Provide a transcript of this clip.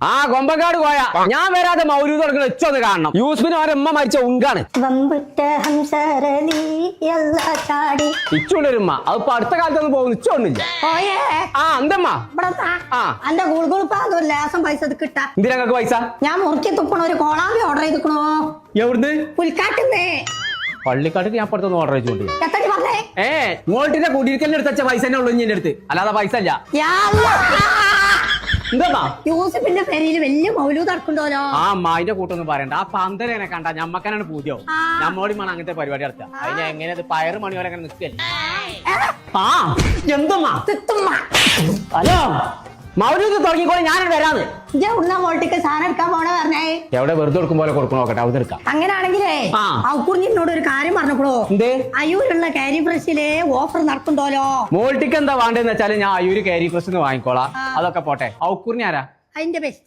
ആ കൊമ്പക്കാട് പോയ ഞാൻ വരാതെ മൗലൂദ് തുടങ്ങുന്ന വെച്ചൊന്ന് കാണണം. യൂസ്ഫിന് അവരെ ഉമ്മ മരിച്ച ഉങ്കാണ്. ഇച്ചുണ്ട് ഹംസരലി എല്ലാ ചാടി. ഇച്ചുണ്ടൊരുമ്മ. അത് ഇപ്പൊ അടുത്ത കാലത്തൊന്നും പോകുന്നു ഇച്ചൊന്നില്ല ഓയേ. ആ എന്തമ്മ. ആ. ഒരു ലേസം പൈസ ഇത് കിട്ടാ. എന്തിനാ നിങ്ങൾക്ക് പൈസ? ഞാൻ മുറുക്കി തുപ്പണ? ഒരു കോളാമ്പി ഓർഡർ ചെയ്തിക്കണോ എവിടുന്ന്? പുൽക്കാട്ടുന്നേ. പള്ളിക്കാട്ടിക്ക് ഞാൻ പുറത്തൊന്ന് ഓർഡർ ചെയ്തോണ്ട് ഏഹ് ഏ മോട്ടിന്റെ കുടിയിരിക്കലിന് എടുത്ത പൈസ തന്നെ ഉള്ളു ഇനി എന്റെ അടുത്ത്. അല്ലാതെ പൈസ ഇല്ല. എന്താ? യൂസഫിന്റെ പേരിൽ വലിയ മൗലൂദ് നടക്കണ്ടോലോ ആ അമ്മായിന്റെ കൂട്ടൊന്നും പറയണ്ട. ആ പന്തലേനെ കണ്ട ഞമ്മക്കനാണ് പൂജ്യവും ആ. നമ്മോടി വേണം അങ്ങനത്തെ പരിപാടി നടത്തുക അതിന് എങ്ങനെ പയറ് മണി വരെ അങ്ങനെ നിൽക്കല്ലേ ആ എന്തമ്മാ? ഹലോ? മൗലൂദ് തുടങ്ങിക്കോളെ ഞാനിവിടെ വരാന്ന്. ഇജ്ജ ഉണ്ണ മോട്ടിക്ക് സാധനം എടുക്കാൻ പോണ പറഞ്ഞേ? എവിടെ വെറുതെ കൊടുക്കും പോലെ കൊടുക്കണോ നോക്കട്ടെ അവിടെ എടുക്കാം. അങ്ങനാണെങ്കിലേ ആ. ഔക്കുറിഞ്ഞിനോട് ഒരു കാര്യം പറഞ്ഞോളൂ എന്തേ? അയ്യൂരുള്ള കാരി ഫ്രഷിലെ ഓഫർ നടക്കണ്ടോലോ മോൾട്ടിക്ക് എന്താ വേണ്ടതെന്ന് വെച്ചാൽ ഞാൻ അയ്യൂര് കാരി ക്വസ്റ്റ് വാങ്ങിക്കോളാം. അതൊക്കെ പോട്ടെ. ഔക്കുറിഞ്ഞാരാ അതിന്റെ ബെസ്റ്റ്